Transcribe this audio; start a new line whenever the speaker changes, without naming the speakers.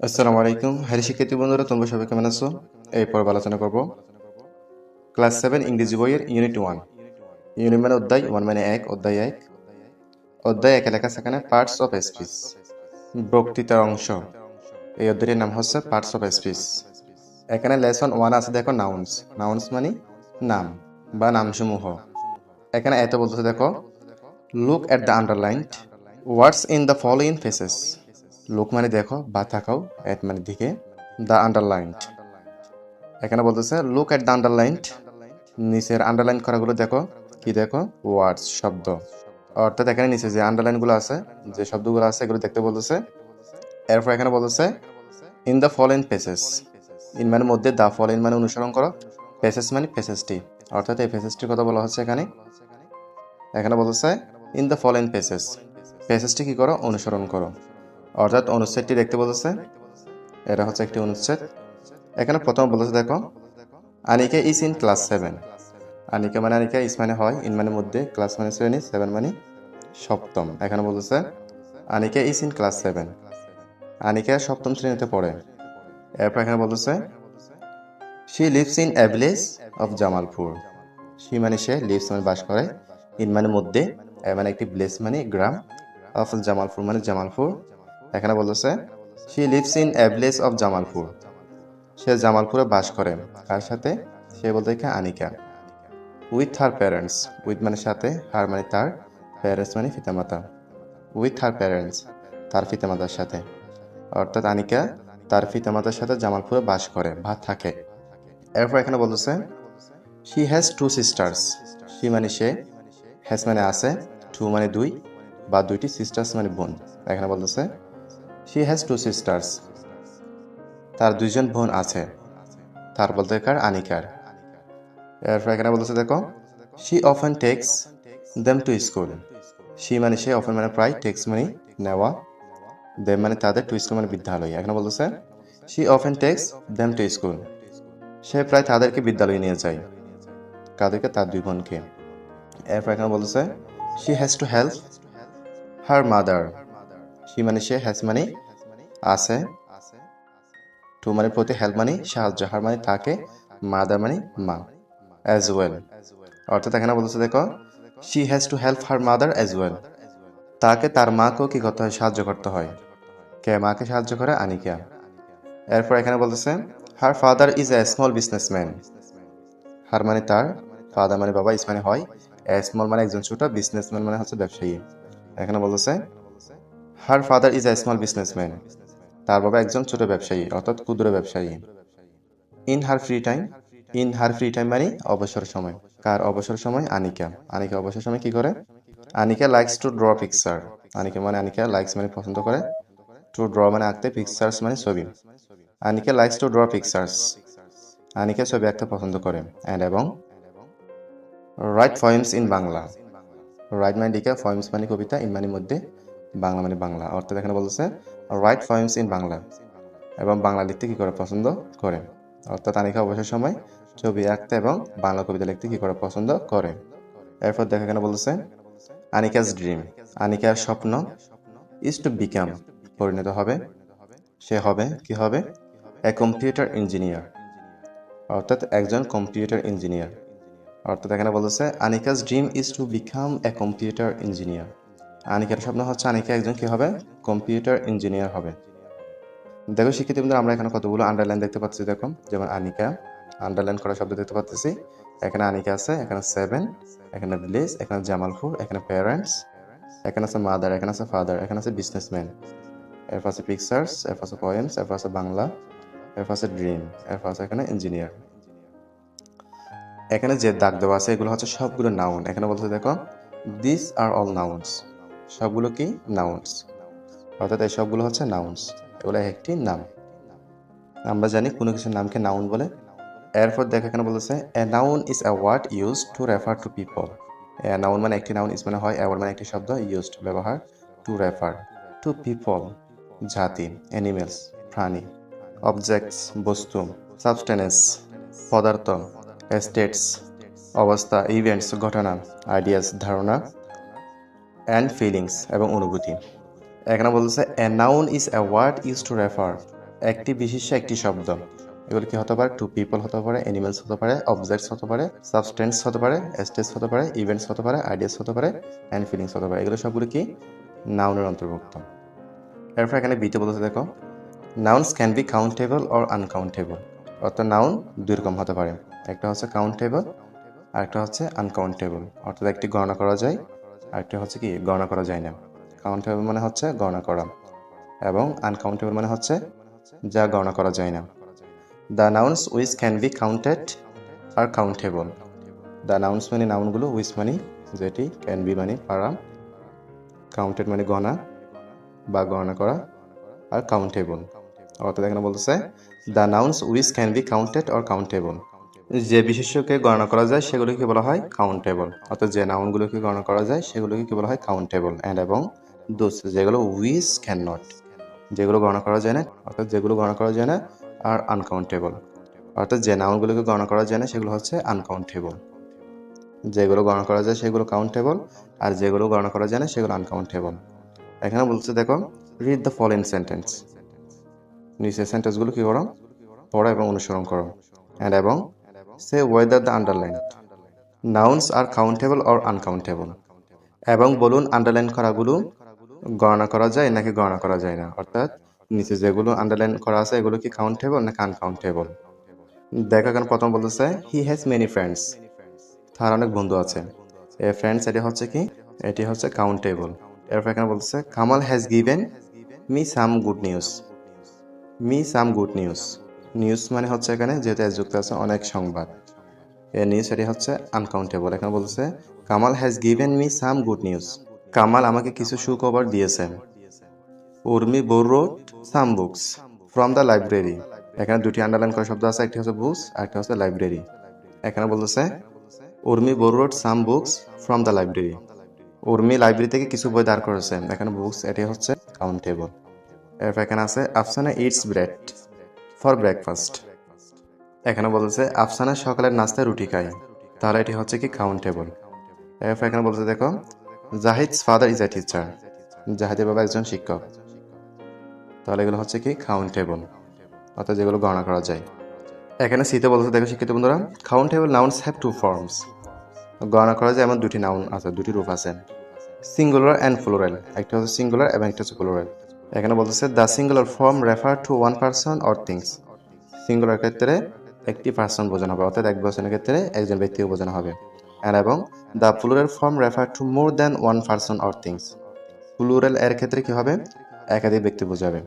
আসসালামু আলাইকুম। হ্যারি শিক্ষার্থী বন্ধুরা তোমরা সবাই কেমন আছো? এই পর্ব আলোচনা করব। ক্লাস সেভেন ইংরেজি বইয়ের ইউনিট ওয়ান ইউনিট মানে অধ্যায় ওয়ান মানে এক অধ্যায় এক। অধ্যায় একে লেখা সেখানে পার্টস অফ স্পিচ বক্তৃতার অংশ। এই অধ্যায়টির নাম হচ্ছে পার্টস অফ স্পিচ এখানে লেসন ওয়ান আছে দেখো নাউন্স নাউন্স মানে নাম বা নামসমূহ। এখানে এত বলতেছে দেখো look at the underlined words in the following passages look মানে দেখো, বা থাকাও এট মানে দিকে দ্য আন্ডারলাইন্ড এখানে বলতেছে লুক এট দ্য আন্ডারলাইন্ড নিচের আন্ডারলাইন করাগুলো দেখো, কি দেখো? ওয়ার্ডস শব্দ। অর্থাৎ এখানে নিচে যে আন্ডারলাইনগুলো আছে, যে শব্দগুলো আছে, এগুলো দেখতে বলতেছে, এরপর এখানে বলতেছে in the following passages in মানে মধ্যে দ্য ফলোইং মানে অনুসরণ করো। পেসেস মানে পেসেসটি অর্থাৎ এই পেসেসটির কথা বলা হচ্ছে এখানে। এখানে বলতেছে ইন দ্য ফলোইং পেসেস পেসেসটি কি করো? অনুসরণ করো। অর্থাৎ অনুচ্ছেদটি দেখতে বলতেছে, এটা হচ্ছে একটি অনুচ্ছেদ। এখানে প্রথম বলতেছে, দেখো, Anika is in class seven. Anika মানে আনিকা, ইস মানে হয়, ইন মানে মধ্যে, ক্লাস মানে শ্রেণি, সেভেন মানে সপ্তম। এখানে বলতেছে, Anika is in class seven. Anika সপ্তম শ্রেণীতে পড়ে। এরপর এখানে বলতেছে she lives in a of Jamalpur she মানে সে লিভস মানে বাস করে, ইন মানে মধ্যে মানে একটি ভিলেজ মানে গ্রাম অফ জামালপুর মানে জামালপুর এখানে বলতেছে she lives in village of Jamalpur সে জামালপুরে বাস করে। তার সাথে সে বলতে Anika. With her parents with মানে সাথে। হার মানে তার প্যারেন্টস মানে পিতামাতা। উইথ হার প্যারেন্টস তার পিতামাতার সাথে। অর্থাৎ আনিকা তার পিতামাতার সাথে জামালপুরে বাস করে বা থাকে। এরপর এখানে বলতেছে she has two sisters she মানে সে। হ্যাজ মানে আছে। টু মানে দুই বা দুইটি সিস্টার্স মানে বোন। এখানে বলতেছে শি হ্যাজ টু সিস্টার্স তার দুইজন বোন আছে। তার বলতে কার? আনিকার। এরপর এখানে বলতেছে, দেখো she often takes them to school she মানে সে অফেন মানে প্রায় টেক্স মানে নেওয়া। দেম মানে তাদের টু স্কুল মানে বিদ্যালয়। এখানে বলতেছে she often takes them to school সে প্রায় তাদেরকে বিদ্যালয়ে নিয়ে যায়। কাদেরকে তার দুই বোনকে। এরপর এখানে বলতেছে she has to help her mother she মানে সে হ্যাজ মানে আছে। টু মানে প্রতি হেল্প মানে সাহায্য হার মানে তাকে মাদার মানে মা অ্যাজ ওয়েল অর্থাৎ এখানে বলতেছে দেখো she has to help her mother as well তাকে তার মাকেও কি করতে হয়? সাহায্য করতে হয়। কে মাকে সাহায্য করে? আনিকা। এরপর এখানে বলতেছে her father is a small businessman her মানে তার ফাদার মানে বাবা ইস মানে হয়। স্মল মানে একজন ছোট বিজনেসম্যান মানে হচ্ছে ব্যবসায়ী। এখানে বলতেছে her father is a small businessman তার বাবা একজন ছোট ব্যবসায়ী, অর্থাৎ ক্ষুদ্র ব্যবসায়ী। In her free time in her free time মানে অবসর সময়। কার অবসর সময়? আনিকা। আনিকা অবসর সময় কি করে? Anika likes to draw picture Anika মানে আনিকা লাইকস মানে পছন্দ করে। টু ড্র মানে আঁকতে পিকচার্স মানে ছবি। Anika likes to draw pictures Anika ছবি আঁকতে পছন্দ করে। অ্যান্ড এবং write poems in Bangla. Write মানে ফয়েমস মানে কবিতা ইন মানে মধ্যে বাংলা মানে বাংলা। অর্থাৎ এখানে বলতেছে রাইট ফয়েমস ইন বাংলা এবং বাংলা লিখতে কী করে পছন্দ করে? অর্থাৎ আনিকা অবসর সময় ছবি আঁকতে এবং বাংলা কবিতা লিখতে কী করে পছন্দ করে? এরপর দেখা এখানে বলছে আনিকাস ড্রিম আনিকার স্বপ্ন ইজ টু বিকাম পরিণত হবে, সে হবে, কি হবে? এ কম্পিউটার ইঞ্জিনিয়ার অর্থাৎ একজন কম্পিউটার ইঞ্জিনিয়ার অর্থাৎ এখানে বলতেছে Anika's dream is to become a computer engineer আনিকার স্বপ্ন হচ্ছে আনিকা একজন কি হবে? কম্পিউটার ইঞ্জিনিয়ার হবে। দেখো শিক্ষিত বন্ধুরা আমরা এখানে কতগুলো আন্ডারলাইন দেখতে পাচ্ছি, দেখো। যেমন আনিকা আন্ডারলাইন করা শব্দ দেখতে পাচ্ছি। এখানে আনিকা আছে, এখানে সেভেন এখানে ভিলেজ এখানে জামালপুর, এখানে প্যারেন্টস এখানে আছে মাদার এখানে আছে ফাদার এখানে আছে বিজনেসম্যান এরপর আছে পিকচার্স এরপর আছে পয়েমস এরপর আছে বাংলা এরপর আছে ড্রিম এরপর আছে এখানে ইঞ্জিনিয়ার এখানে যে দাগ দেওয়া আছে, এগুলো হচ্ছে সবগুলো নাউন এখানে বলতে দেখো দিস আর অল নাউন্স সবগুলো কি? নাউন্স অর্থাৎ এই সবগুলো হচ্ছে নাউন্স এগুলো একটি নাম। আমরা জানি কোনো কিছুর নামকে নাউন বলে। এরপর দেখা কেন বলতেছে a noun is a word use to refer to people a noun মানে একটি নাউন ইজ মানে হয় অ্যাওয়ার্ড মানে একটি শব্দ ইউজড ব্যবহার টু রেফার টু পিপল জাতি অ্যানিমেলস প্রাণী অবজেক্টস বস্তু সাবস্টেন্স পদার্থ স্টেটস অবস্থা ইভেন্টস ঘটনা আইডিয়াস ধারণা অ্যান্ড ফিলিংস এবং অনুভূতি। এখানে বলতেছে a noun is a word use to refer একটি বিশিষ্ট একটি শব্দ। এগুলো কি হতে পারে? টু পিপল হতে পারে অ্যানিমেলস হতে পারে অবজেক্টস হতে পারে সাবস্টেন্স হতে পারে স্টেজ হতে পারে ইভেন্টস হতে পারে আইডিয়াস হতে পারে অ্যান্ড ফিলিংস হতে পারে। এগুলো সবগুলো কি? নাউনের অন্তর্ভুক্ত। এরপর এখানে বিতে বলতে দেখো nouns can be countable or uncountable অর্থাৎ নাউন দুই রকম হতে পারে। একটা হচ্ছে কাউন্টেবল আর একটা হচ্ছে আনকাউন্টেবল অর্থাৎ একটি গণনা করা যায় আর আরেকটা হচ্ছে কি? গণনা করা যায় না। কাউন্টেবল মানে হচ্ছে গণনা করা এবং আনকাউন্টেবল মানে হচ্ছে যা গণনা করা যায় না। The nouns which can be counted are countable the nouns মানে নাউনগুলো উইচ মানে যেটি ক্যান বি মানে পারা কাউন্টেড মানে গণনা বা গণনা করা আর কাউন্টেবল অর্থাৎ এখানে বলতেছে the nouns which can be counted or countable যে বিশেষ্যকে গণনা করা যায়, সেগুলোকে বলা হয় কাউন্টেবল অর্থাৎ যে নাউনগুলোকে গণনা করা যায়, সেগুলোকে কি বলা হয় কাউন্টেবল অ্যান্ড এবং দোস যেগুলো উইস ক্যান নট যেগুলো গণনা করা যায় না, অর্থাৎ যেগুলো গণনা করা যায় না আর আনকাউন্টেবল অর্থাৎ যে নাউনগুলোকে গণনা করা যায় না, সেগুলো হচ্ছে আনকাউন্টেবল যেগুলো গণনা করা যায়, সেগুলো কাউন্টেবল আর যেগুলো গণনা করা যায় না, সেগুলো আনকাউন্টেবল এখানে বলছে, দেখো রিড দ্য ফলোইং সেন্টেন্স নিচের সেন্টেন্সগুলো কী করো? পড়ো এবং অনুসরণ করো। অ্যান্ড এবং say whether the underline nouns are countable or uncountable এবং বলুন আন্ডারলাইন করাগুলো গণনা করা যায় নাকি গণনা করা যায় না? অর্থাৎ নিচে যেগুলো আন্ডারলাইন করা আছে, এগুলো কি কাউন্টেবল নাকি আনকাউন্টেবল দেখো এখানে প্রথম বলতেছে হি হ্যাজ মেনি ফ্রেন্ডস তার অনেক বন্ধু আছে। এ ফ্রেন্ডস এটি হচ্ছে কি? এটি হচ্ছে কাউন্টেবল এরপর এখানে বলতেছে Kamal has given me some good news me some good news news মানে হচ্ছে এখানে যেহেতু যুক্ত আছে অনেক সংবাদ। এ নিউজ এটি হচ্ছে আনকাউন্টেবল এখানে বলতেছে Kamal has given me some good news Kamal আমাকে কিছু সুখবর দিয়েছেন। Urmi borrowed some books from the library এখানে দুটি আন্ডারলাইন করা শব্দ আছে, একটি হচ্ছে বুকস আর একটা হচ্ছে লাইব্রেরি এখানে বলতেছে, Urmi borrowed some books from the library Urmi library থেকে কিছু বই দাঁড় করেছে এখানে বুকস, এটি হচ্ছে কাউন্টেবল এরপর এখানে আছে, Afsana eats bread for breakfast এখানে বলতেছে, আফসানা সকালের নাস্তায় রুটি খায়। তাহলে এটি হচ্ছে কি কাউন্ট কাউন্টেবল এরপর এখানে বলতে দেখো Zahid's father is a teacher জাহিদের বাবা একজন শিক্ষক। তাহলে এগুলো হচ্ছে কি? কাউন্টেবল অর্থাৎ যেগুলো গণনা করা যায়। এখানে সিতে বলতে দেখো শিক্ষিত বন্ধুরা countable nouns have two forms গণনা করা যায় এমন দুটি নাউন আছে, দুটি রূপ আছে। সিঙ্গুলার অ্যান্ড ফ্লোরাল একটা হচ্ছে সিঙ্গুলার এবং একটা হচ্ছে ফ্লোরাল এখানে বলতেছে the singular form refer to one person or things singular ক্ষেত্রে একটি পার্সন বোঝানো হবে, অর্থাৎ এক বছরের ক্ষেত্রে একজন ব্যক্তিকে বোঝানো হবে। আর এবং the plural form refer to more than one person or things plural এর ক্ষেত্রে কী হবে? একাধিক ব্যক্তি বোঝাবে।